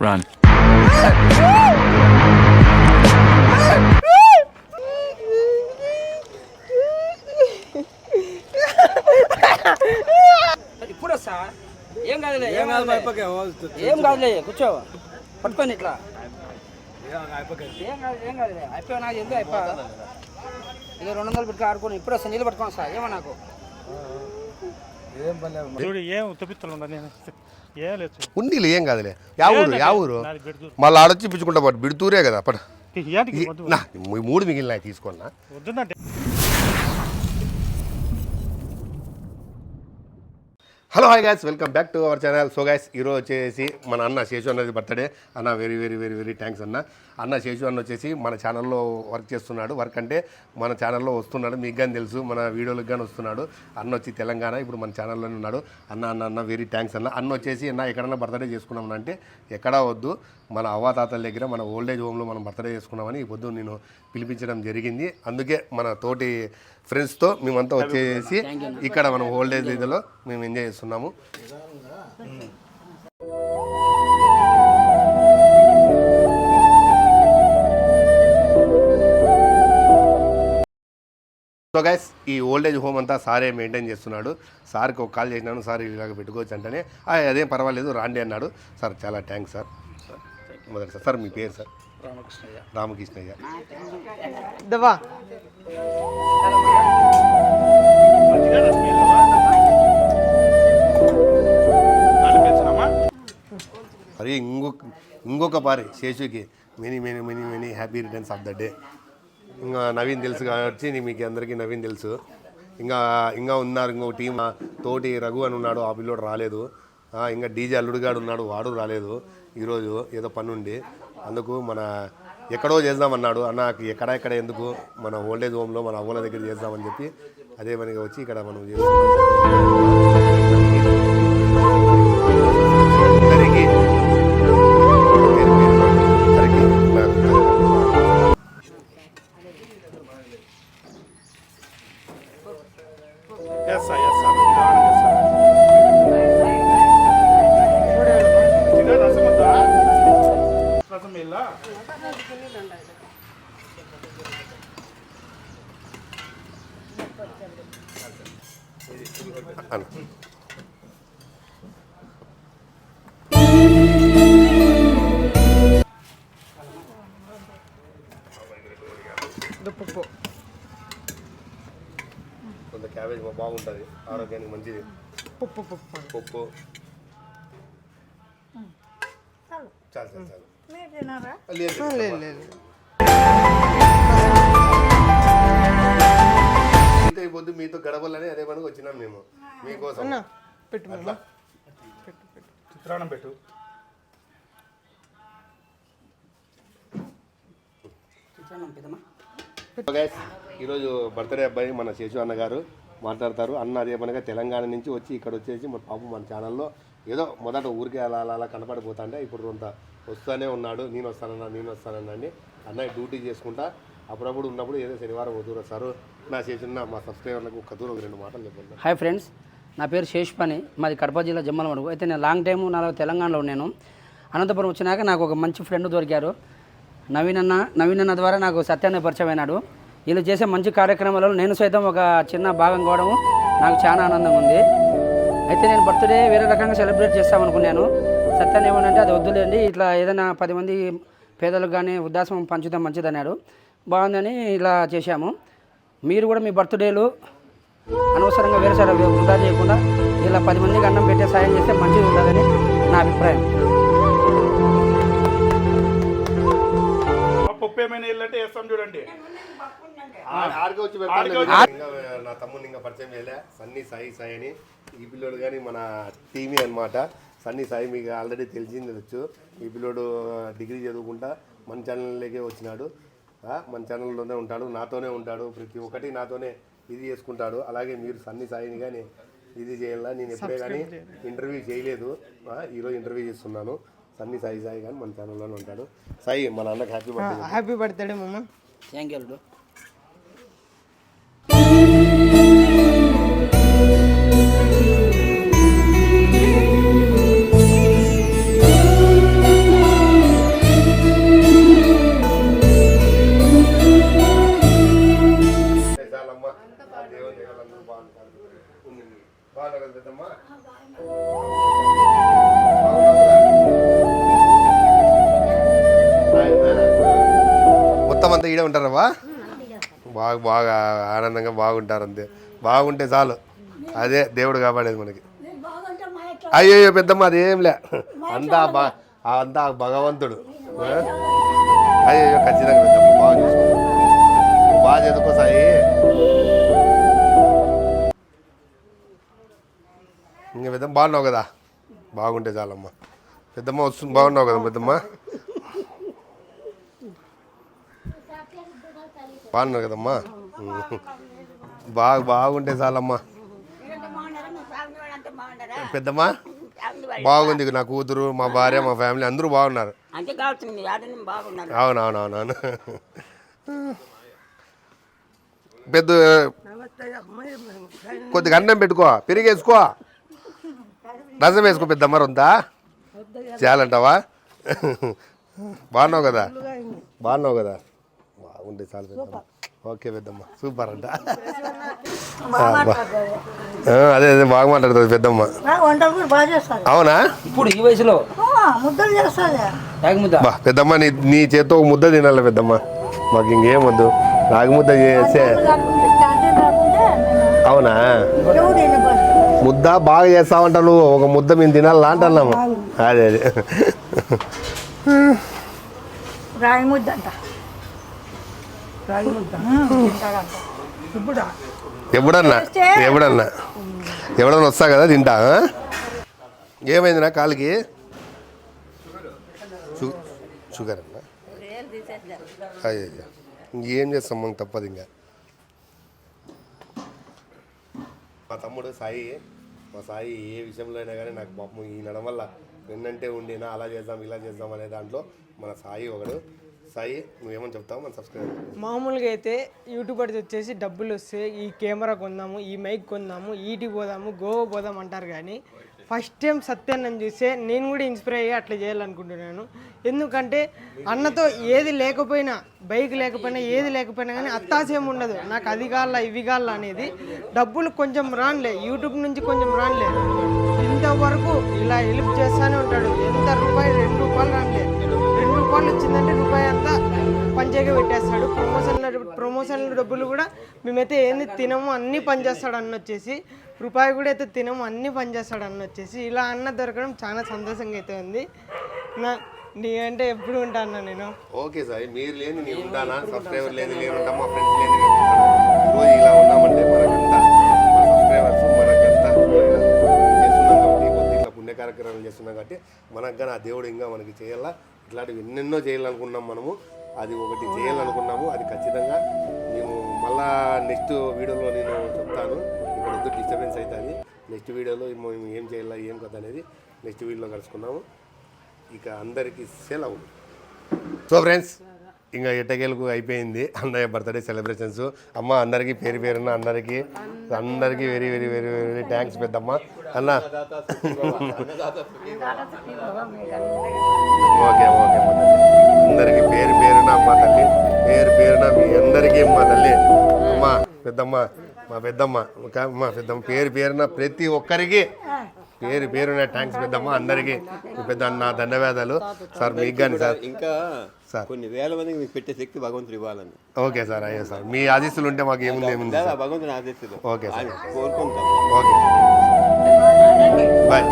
Run. ఇప్పుడు వస్తా ఏం కాదులే ఏం ఏం కాదు కాదులే. అయిపోకే ఏం కాదులే కూర్చో. పట్టుకొని ఇట్లా. ఏం కాదు ఏం కాదులే. అయిపోయి నాకు ఎందుకు అయిపో ఇక రెండు వందలు పెట్టుకు ఆడుకొని ఇప్పుడు వస్తా నీళ్ళు పట్టుకొని వస్తా. ఏమో నాకు? ఏం పని చూడు ఏం లేదు. ఉండిలే కాదులే. యా ఊరు యా ఊరు. మళ్ళీ ఆడొచ్చి పిచ్చుకుంటా పాటు బిడుతూరే కదా పట ఈ మూడు మిగిలిన తీసుకున్నా hello hi guys welcome back to our channel so guys ఈరోజు వచ్చేసి మన అన్న శేషు అన్నది బర్త్డే అన్న very very very very thanks అన్న. అన్న శేషు అన్న వచ్చేసి మన ఛానల్లో వర్క్ చేస్తున్నాడు. వర్క్ అంటే మన ఛానల్లో వస్తున్నాడు. మీకు కానీ తెలుసు మన వీడియోలకు కానీ వస్తున్నాడు. అన్న వచ్చి తెలంగాణ ఇప్పుడు మన ఛానల్లోనే ఉన్నాడు. అన్న అన్న అన్న వెరీ థ్యాంక్స్ అన్న. అన్న వచ్చేసి అన్న ఎక్కడన్నా బర్త్డే చేసుకున్నాం అంటే ఎక్కడా వద్దు. మన అవ్వాతాతల దగ్గర మన ఓల్డేజ్ హోమ్లో మనం బర్త్డే చేసుకున్నామని ఈ పొద్దు నేను పిలిపించడం జరిగింది. అందుకే మన తోటి ఫ్రెండ్స్తో మేమంతా వచ్చేసి ఇక్కడ మనం ఓల్డేజ్ ఇదిలో మేము ఎంజాయ్ చేస్తున్నాము. సో గైస్ ఈ ఓల్డేజ్ హోమ్ అంతా సారే మెయింటైన్ చేస్తున్నాడు. సార్కి ఒక కాల్ చేసినాను సార్ ఇలాగ పెట్టుకోవచ్చు అంటేనే "ఆ, అదేం పర్వాలేదు రాండి అన్నాడు. సార్ చాలా థ్యాంక్స్ సార్. మొదటి సార్ సార్ మీ పేరు సార్? రామకృష్ణయ్య. రామకృష్ణయ్య. దవా. మరి ఇంకొక ఇంకొక పారి శేషుకి. Many many many many happy returns of the day ఇంకా నవీన్ తెలుసు కాబట్టి మీకు అందరికీ నవీన్ తెలుసు. ఇంకా ఇంకా ఉన్నారు ఇంకో టీం. తోటి రఘు అని ఉన్నాడు ఆ పిల్లోడు రాలేదు. ఇంకా డీజే అల్లుడుగాడు ఉన్నాడు వాడు రాలేదు ఈరోజు ఏదో పని అందుకు మన ఎక్కడో చేద్దామన్నాడు అన్న ఎక్కడ ఎక్కడ ఎందుకు? మన ఓల్డేజ్ హోమ్లో మన అవ్వల దగ్గర చేద్దామని చెప్పి అదే మనకి వచ్చి ఇక్కడ మనం చేస్తాం అను. కొంత క్యాబేజ్ బాగుంటుంది. ఆరోగ్యానికి మంచిది. పప్పు పప్పు. పప్పు. చాలు. చాలు చాలు లేదు, లేదు, పొద్దు మీతో గడపలని అదే పనికి వచ్చినాం మేము. మీకోసం. అన్న పెట్టు అట్లా. పెట్టు చిత్రాన్నం గైస్ ఈరోజు బర్త్డే అబ్బాయి మన శేషు అన్న గారు మాట్లాడతారు. అన్న అదే పనిగా తెలంగాణ నుంచి వచ్చి ఇక్కడ వచ్చేసి మన పాపం మన ఛానల్లో ఏదో మొదట ఊరికే అలా అలా అలా కనపడిపోతాంటే ఇప్పుడు కొంత వస్తూనే ఉన్నాడు. నేను వస్తానన్నా నేను వస్తానన్నా అని అన్నయ్య డ్యూటీ చేసుకుంటా. అప్పుడప్పుడు ఉన్నప్పుడు ఏదో శనివారం వద్దు సారు నా చేసిన మా సబ్స్క్రైబర్లకు ఒక దూరం రెండు మాటలు చెప్పండి. హాయ్ ఫ్రెండ్స్ నా పేరు శేష్ పని. మాది కడప జిల్లా జమ్మలమడుగు అయితే నేను లాంగ్ టైము నాలో తెలంగాణలో ఉన్నాను. అనంతపురం వచ్చినాక నాకు ఒక మంచి ఫ్రెండ్ దొరికారు. నవీన్ అన్న నవీన్ అన్న ద్వారా నాకు సత్యాన్ని పరిచయం అయినాడు. వీళ్ళు చేసే మంచి కార్యక్రమాలలో నేను సైతం ఒక చిన్న భాగం కావడము నాకు చాలా ఆనందంగా ఉంది. అయితే నేను బర్త్డే వేరే రకంగా సెలబ్రేట్ చేస్తామనుకున్నాను సత్యాన్ని ఏమనంటే అది వద్దులేండి ఇట్లా ఏదైనా పది మంది పేదలకు కానీ ఉద్దాసం పంచుదాం మంచిదన్నాడు. బాగుందని ఇలా చేశాము. మీరు కూడా మీ బర్త్డేలు అనవసరంగా వేరే సార్ వృధా చేయకుండా ఇలా పది మందికి అన్నం పెట్టే సాయం చేస్తే మంచిది ఉంటుందని నా అభిప్రాయం. పప్పు ఏమైనా వెళ్ళంటే వేస్తాం చూడండి. నా తమ్ముని ఇంకా పరిచయం చేయలే. సన్నీ సాయి సాయి అని. ఈ పిల్లోడు కానీ మన టీవీ అన్నమాట. సన్నీ సాయి మీకు ఆల్రెడీ తెలిసింది వచ్చు. ఈ పిల్లోడు డిగ్రీ చదువుకుంటా మన ఛానల్లోకే వచ్చినాడు. మన ఛానల్లోనే ఉంటాడు నాతోనే ఉంటాడు ప్రతి ఒక్కటి నాతోనే ఇది చేసుకుంటాడు. అలాగే మీరు సన్నీ సాయిని కానీ ఇది చేయాలా నేను ఎప్పుడే కానీ ఇంటర్వ్యూ చేయలేదు. ఈరోజు ఇంటర్వ్యూ చేస్తున్నాను. సన్నీ సాయి సాయి కానీ మన ఛానల్లోనే ఉంటాడు. సాయి మన అన్నకి హ్యాపీ బర్త్డే హ్యాపీ బర్త్డే మమ్మ. థ్యాంక్ యూ అంతా ఈడే ఉంటారవ్వా బాగా బాగా ఆనందంగా బాగుంటారు అంతే. బాగుంటే చాలు. అదే దేవుడు కాపాడేది మనకి. అయ్యో పెద్దమ్మ అదేంలే అంతా బా అంతా భగవంతుడు. అయ్యో ఖచ్చితంగా పెద్దమ్మ బాగా చూసుకో. బాగా చదువుకో సాయి. ఇంకా పెద్దమ్మ బాగున్నావు కదా? బాగుంటే చాలమ్మ. పెద్దమ్మ వస్తుంది బాగున్నావు కదా పెద్దమ్మ? బాగున్నావు కదమ్మా? బాగా బాగుంటే చాలమ్మా. పెద్దమ్మా? బాగుంది నా కూతురు మా భార్య మా ఫ్యామిలీ అందరూ బాగున్నారు. బాగున్నారు. అవునవునవునవును పెద్ద కొద్దిగా అన్నం పెట్టుకో పెరిగేసుకో. రసం వేసుకో పెద్దమ్మ రొంతా. చాలంటావా బాగున్నావు కదా? బాగున్నావు కదా? బాగుంటే చాలు పెద్దమ్మ. ఓకే పెద్దమ్మ. సూపర్ అంట. అదే అదే బాగా మాట్లాడుతుంది పెద్దమ్మ. వంటలు కూడా బాగా చేస్తారు. అవునా? ఇప్పుడు ఈ వయసులో? ముద్దలు చేస్తుంది రాగి ముద్ద? బా పెద్దమ్మ నీ నీ చేత్తో ఒక ముద్ద తినాలి పెద్దమ్మ. మాకు ఇంకేం వద్దు. రాగి ముద్ద చేస్తే అవునా? ముద్ద బాగా చేస్తావంట నువ్వు. ఒక ముద్ద మేము తినాలా అంటున్నాము అదే అదే. రాగి ముద్ద అంట. ఎప్పుడన్నా? ఎప్పుడన్నా? ఎప్పుడన్నా వస్తా కదా తింటా? ఏమైంది నా కాలుకి? షుగర్ అన్నా? అయ్యో ఇంకేం చేస్తాం మనకు తప్పదు ఇంకా. మా తమ్ముడు సాయి మా సాయి ఏ విషయంలో అయినా కానీ నాకు పాపం ఈ నడం వల్ల వెన్నంటే ఉండినా అలా చేద్దాం ఇలా చేద్దాం అనే దాంట్లో మన సాయి ఒకడు. సాయి నువ్వేమని చెప్తావు? మన సబ్స్క్రైబర్ మామూలుగా అయితే యూట్యూబర్స్ వచ్చేసి డబ్బులు వస్తే ఈ కెమెరా కొందాము ఈ మైక్ కొందాము ఈటి పోదాము గోవా పోదాం అంటారు కానీ ఫస్ట్ టైం సత్యాన్ని చూస్తే నేను కూడా ఇన్స్పైర్ అయ్యి అట్లా చేయాలనుకుంటున్నాను. ఎందుకంటే అన్నతో ఏది లేకపోయినా బైక్ లేకపోయినా ఏది లేకపోయినా కానీ అత్తాసేం ఉండదు. నాకు అది కాళ్ళ ఇవి కాళ్ళ అనేది డబ్బులు కొంచెం రానులే యూట్యూబ్ నుంచి కొంచెం రానులే. ఇంతవరకు ఇలా హెల్ప్ చేస్తూనే ఉంటాడు. ఎంత రూపాయి రెండు రూపాయలు రానులే. రూపాయలు వచ్చిందంటే రూపాయి అంతా పంచేగా పెట్టేస్తాడు. ప్రమోషన్ల ప్రమోషన్ల డబ్బులు కూడా మేమైతే ఏంది తినము అన్నీ పనిచేస్తాడు అన్న వచ్చేసి. రూపాయి కూడా అయితే తినము అన్నీ పనిచేస్తాడు అన్న వచ్చేసి. ఇలా అన్న దొరకడం చాలా సంతోషంగా అయితే ఉంది. నా నీ అంటే ఎప్పుడు ఉంటాను నేను? ఓకే సార్ మీరు లేని నేను ఉంటానా? సబ్స్క్రైబర్ లేని నేను ఉంటా మా ఫ్రెండ్స్ లేని రోజు ఇలా ఉన్నామంటే మనకంతా మన సబ్స్క్రైబర్స్ మనకంతా చేస్తున్నాం కాబట్టి ఇట్లా పుణ్య కార్యక్రమాలు చేస్తున్నాం కాబట్టి మనకు కానీ ఆ దేవుడు ఇంకా మనకి చేయాలా? ఇట్లాంటివి ఎన్నెన్నో చేయాలనుకున్నాం మనము. అది ఒకటి చేయాలనుకున్నాము. అది ఖచ్చితంగా మేము మళ్ళా నెక్స్ట్ వీడియోలో నేను చెప్తాను. ఇక్కడ వద్దు డిస్టర్బెన్స్ అవుతుంది. నెక్స్ట్ వీడియోలో మేము ఏం చేయాలా ఏం కథ అనేది నెక్స్ట్ వీడియోలో కలుసుకున్నాము ఇక అందరికీ సెలవు. సో ఫ్రెండ్స్ ఇంకా ఎట్టకేలకు అయిపోయింది. అన్నయ్య బర్త్డే సెలబ్రేషన్స్ అమ్మ అందరికీ పేరు పేరున అందరికీ అందరికీ very very very very thanks పెద్దమ్మ. అన్న. ఓకే ఓకే తల్లి. అందరికీ పేరు పేరున అమ్మ తల్లి. పేరు పేరున మీ అందరికీ మా తల్లి. అమ్మ పెద్దమ్మ మా పెద్దమ్మ ఒక మా పెద్దమ్మ. పేరు పేరున ప్రతి ఒక్కరికి పేరు పేరున్న థ్యాంక్స్ పెద్దమ్మ. అందరికీ పెద్ద నా ధన్యవాదాలు. సార్ మీకు కానీ సార్. ఇంకా సార్. కొన్ని వేల మందికి మీకు పెట్టే శక్తి భగవంతుడు ఇవ్వాలని ఓకే సార్ అయ్యో సార్. మీ ఆదేశాలు ఉంటే మాకు ఏముంది ఏముంది భగవంతుని ఆదేశాలు ఓకే సార్. కోరుకుంటాం. ఓకే. బాయ్